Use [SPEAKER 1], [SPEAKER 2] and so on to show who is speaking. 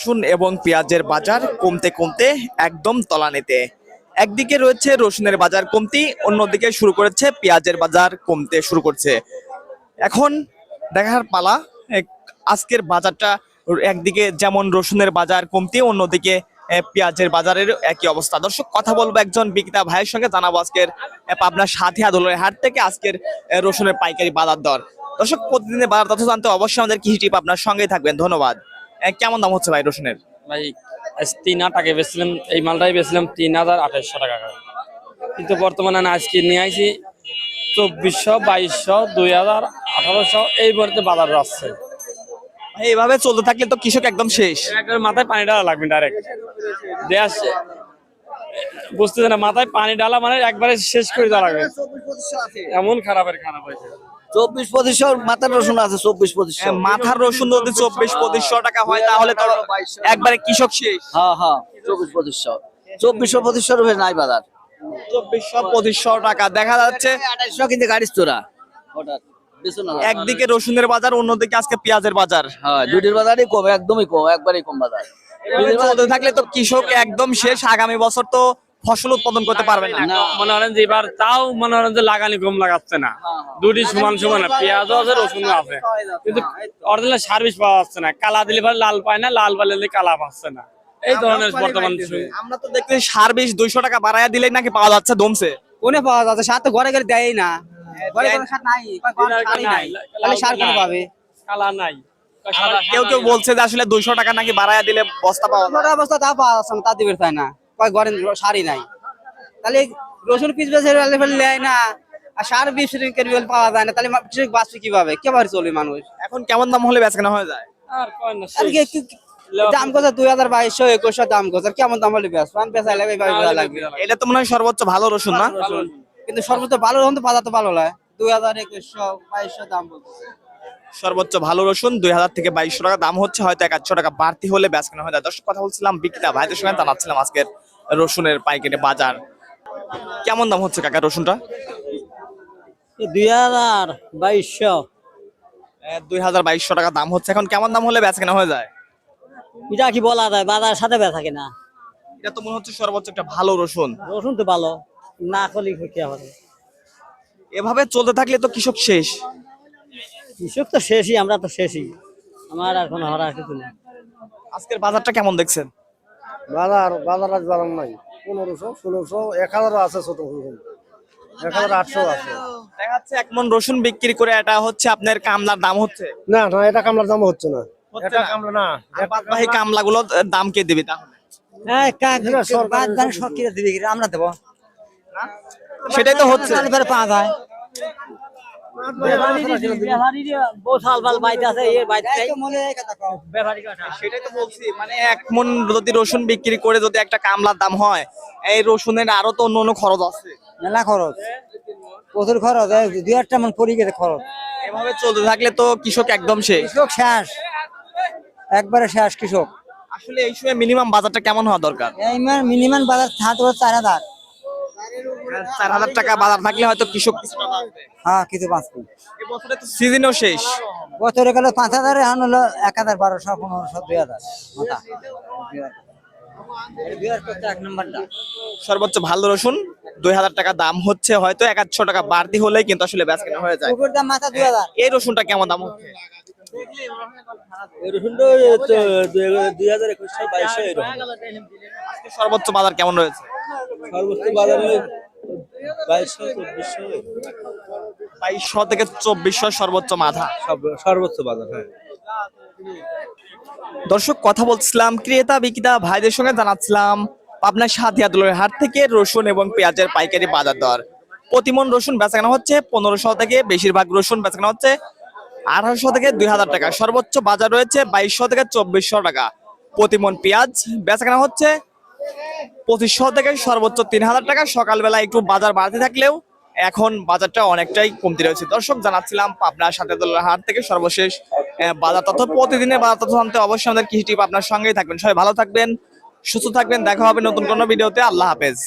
[SPEAKER 1] রসুন এবং পেঁয়াজের বাজার কমতে কমতে একদম তলানিতে। একদিকে রয়েছে রসুনের বাজার কমতি, অন্যদিকে শুরু করেছে পেঁয়াজের বাজার কমতে শুরু করছে। এখন দেখার পালা আজকের বাজারটা একদিকে যেমন রসুনের বাজার কমতি, অন্যদিকে পেঁয়াজের বাজারের একই অবস্থা। দর্শক, কথা বলব একজন বিক্রেতা ভাইয়ের সঙ্গে, জানাব আজকের পাবনার সাথী আদলের হাট থেকে আজকের রসুনের পাইকারি বাজার দর। দর্শক, প্রতিদিনের বাজার তথ্য জানতে অবশ্যই আমাদের কৃষি টিপ আপনার সঙ্গেই থাকবেন। ধন্যবাদ। কেমন দাম হচ্ছে ভাই রসুনের?
[SPEAKER 2] ভাই তিন টাকা বেচছিলাম এই মালটাই বেচছিলাম তিন হাজার আঠাশশো টাকা। কিন্তু বর্তমানে আমি আজকে নিয়ে আইছি চব্বিশশো বাইশশো দুই হাজার আঠারোশো এই মুহূর্তে বাজার আসছে।
[SPEAKER 1] এইভাবে চলতে থাকলে তো কৃষক একদম শেষ।
[SPEAKER 2] একবার মাথায় পানি ডালা লাগবে ডাইরেক্ট দেশ বুঝতেছে না মাথায় পানি ডালা মানে একবারে শেষ করে দেওয়া লাগবে। এমন খারাপের খারাপ হয়েছে।
[SPEAKER 3] চব্বিশ পঁচিশশো মাথার রসুন আছে চব্বিশ পঁচিশশো।
[SPEAKER 1] মাথার রসুন যদি চব্বিশ পঁচিশশো টাকা হয় তাহলে তো একবারে কৃষক শেষ।
[SPEAKER 3] হ্যাঁ হ্যাঁ চব্বিশ পঁচিশশো। চব্বিশশো পঁচিশশো রুপে নাই বাজার।
[SPEAKER 1] চব্বিশশো পঁচিশশো টাকা। দেখা যাচ্ছে
[SPEAKER 3] আঠাইশশো কিন্তু গাড়ির তোরা হঠাৎ
[SPEAKER 1] একদিকে রসুনের বাজার অন্যদিকে আজকে পেঁয়াজের বাজার।
[SPEAKER 3] হ্যাঁ দুটির বাজারই কম একদমই কম একবারই কম বাজার।
[SPEAKER 1] থাকলে তো কৃষক একদম শেষ। আগামী বছর তো ফসল উৎপাদন করতে পারবে না।
[SPEAKER 2] মনে করেন যে এবার তাও মনে করেন যে লাগানি কম লাগাচ্ছে না। দুটি সমান সমান পেঁয়াজও আছে রসুনও আছে। কিন্তু অরিজিনাল সার্ভিস পাওয়া যাচ্ছে না। কালা দিলে পরে লাল পায় না লাল পাইলে কালা পাচ্ছে না। এই ধরনের বর্তমান
[SPEAKER 1] আমরা তো দেখতে সার বিশ দুইশো টাকা বাড়াইয়া দিলেই নাকি পাওয়া যাচ্ছে দমছে।
[SPEAKER 4] কোনে পাওয়া যাচ্ছে? সার তো ঘরে ঘরে দেয় না। ঘরে ঘরে সার নাই। ঘরে সারই নাই। তাহলে সার কোনে পাবে?
[SPEAKER 2] কালা নাই।
[SPEAKER 1] কেউ কেউ বলছে যে আসলে দুইশো টাকা নাকি বাড়াইয়া দিলে বস্তা পাওয়া
[SPEAKER 4] অবস্থা তা পাওয়া যাচ্ছে না তা দিবে তাই না? কয় ঘরে সারই নাই। তাহলে রসুন পিস বেছে ফেলে নেয় না আর সার বিশ কেরিবেল পাওয়া যায় না তাহলে বাঁচবে কীভাবে? কীভাবে চলবে মানুষ?
[SPEAKER 1] এখন কেমন দাম হলে বেচকেনা হয়ে যায়?
[SPEAKER 2] আর কয় না
[SPEAKER 4] দাম কত? দুই হাজার বাইশশো একুশশো দাম কত? কেমন দাম হলে বেশ পান বেচা লাগবে লাগবে।
[SPEAKER 1] এটা তো মনে হয় সর্বোচ্চ ভালো রসুন না?
[SPEAKER 4] কিন্তু সর্বোচ্চ ভালো রকম তো বাজার তো ভালো নয়। দুই হাজার একুশশো বাইশশো দাম বলতেছে
[SPEAKER 1] সর্বোচ্চ ভালো রসুন দুই হাজার থেকে বাইশশো টাকা। দাম হচ্ছে হয়তো এক টাকা। বাড়তি হলে বেচকেনা হয়ে যায়। দর্শক কথা বলছিলাম বিক্রেতা ভাইদের সঙ্গে জানাচ্ছিলাম আজকের রসুনের পাইকারি বাজার। কেমন দাম হচ্ছে কাকা রসুনটা?
[SPEAKER 5] দুই হাজার বাইশশো।
[SPEAKER 1] দুই হাজার বাইশশো টাকা দাম হচ্ছে। এখন কেমন দাম হলে বেচা কেনা হয়ে যায়?
[SPEAKER 5] এটা কি বলা যায়? বাজার সাথে বেচা কিনা?
[SPEAKER 1] এটা তো মনে হচ্ছে সর্বোচ্চ একটা ভালো রসুন।
[SPEAKER 5] রসুন তো ভালো। না করলে কি হবে?
[SPEAKER 1] এভাবে চলতে থাকলে তো কৃষক শেষ।
[SPEAKER 5] কৃষক তো শেষই আমরা তো শেষই। আমার আর কোনো হরা কিছু নেই।
[SPEAKER 1] আজকের বাজারটা কেমন দেখছেন?
[SPEAKER 6] বাজার বাজার আজ বাজার নাই। পনেরোশো ষোলোশো এক হাজারও আছে ছোট রকম এক হাজার আটশো আছে।
[SPEAKER 1] দেখা যাচ্ছে এক মন রসুন বিক্রি করে এটা হচ্ছে আপনার কামলার দাম হচ্ছে।
[SPEAKER 6] না না এটা কামলার দাম হচ্ছে না।
[SPEAKER 1] হচ্ছে
[SPEAKER 6] এটা কামলা না।
[SPEAKER 1] আর কামলাগুলো দাম কে দিবে তাহলে?
[SPEAKER 5] হ্যাঁ
[SPEAKER 6] এটা সরকারের
[SPEAKER 5] কিনে দিবি আমরা দেবো।
[SPEAKER 1] সেটাই তো হচ্ছে।
[SPEAKER 5] পাওয়া যায়।
[SPEAKER 1] সেটাই তো বলছি মানে এক মন যদি রসুন বিক্রি করে যদি একটা কামলার দাম হয় এই রসুনের আরও তো অন্য অন্য খরচ আছে।
[SPEAKER 5] মেলা খরচ। প্রচুর খরচ দুই একটা মন পড়ে গেছে খরচ।
[SPEAKER 1] এভাবে চলতে থাকলে তো কৃষক একদম শেষ।
[SPEAKER 5] কৃষক শেষ। একবারে শেষ কৃষক।
[SPEAKER 1] আসলে এই সময় মিনিমাম বাজারটা কেমন হওয়া দরকার?
[SPEAKER 5] মিনিমাম বাজার পারে চার হাজার।
[SPEAKER 1] চার হাজার টাকা বাজার থাকলে হয়তো কৃষক বাঁচবে।
[SPEAKER 5] হ্যাঁ কিছু
[SPEAKER 1] তো সিজনও শেষ।
[SPEAKER 5] বছরে গেলে পাঁচ হাজার এখন হলো এক হাজার বারোশো পনেরোশো দুই হাজার। মাথা দুই হাজার করতে এক নম্বরটা
[SPEAKER 1] সর্বোচ্চ ভালো রসুন দুই হাজার টাকা দাম হচ্ছে হয়তো এক আধশো টাকা বাড়তি হলেই কিন্তু আসলে ব্যাস কেনা হয়ে যায়। এই রসুনটা কেমন দাম হচ্ছে? সর্বোচ্চ বাজার কেমন রয়েছে?
[SPEAKER 3] সর্বোচ্চ বাজার বাইশশো চব্বিশশো
[SPEAKER 1] বাইশশো থেকে চব্বিশশো সর্বোচ্চ মাথা
[SPEAKER 3] সর্বোচ্চ বাজার হ্যাঁ।
[SPEAKER 1] দর্শক কথা বলছিলাম ক্রেতা বিক্রেতা ভাইদের সঙ্গে জানাচ্ছিলাম আপনার সাথে আদলের হাট থেকে রসুন এবং পেঁয়াজের পাইকারি বাজার দর। প্রতিমন রসুন বেচাকেনা হচ্ছে পনেরোশো থেকে বেশিরভাগ রসুন বেচাকেনা হচ্ছে আঠারোশো থেকে দুই হাজার টাকা। সর্বোচ্চ বাজার রয়েছে বাইশশো থেকে চব্বিশশো টাকা। প্রতিমন পেঁয়াজ বেচাকেনা হচ্ছে পঁচিশশো থেকে সর্বোচ্চ তিন হাজার টাকা। সকালবেলা একটু বাজার বাড়তে থাকলেও এখন বাজারটা অনেকটাই কমতি রয়েছে। দর্শক, জানাচ্ছিলাম পাবনার সাথে হাট থেকে সর্বশেষ বাজার তথ্য। প্রতিদিনের বাজার তথ্য জানতে অবশ্যই আমাদের কৃষি টিপ আপনার সঙ্গেই থাকবেন। সবাই ভালো থাকবেন, সুস্থ থাকবেন। দেখা হবে নতুন কোনো ভিডিওতে। আল্লাহ হাফেজ।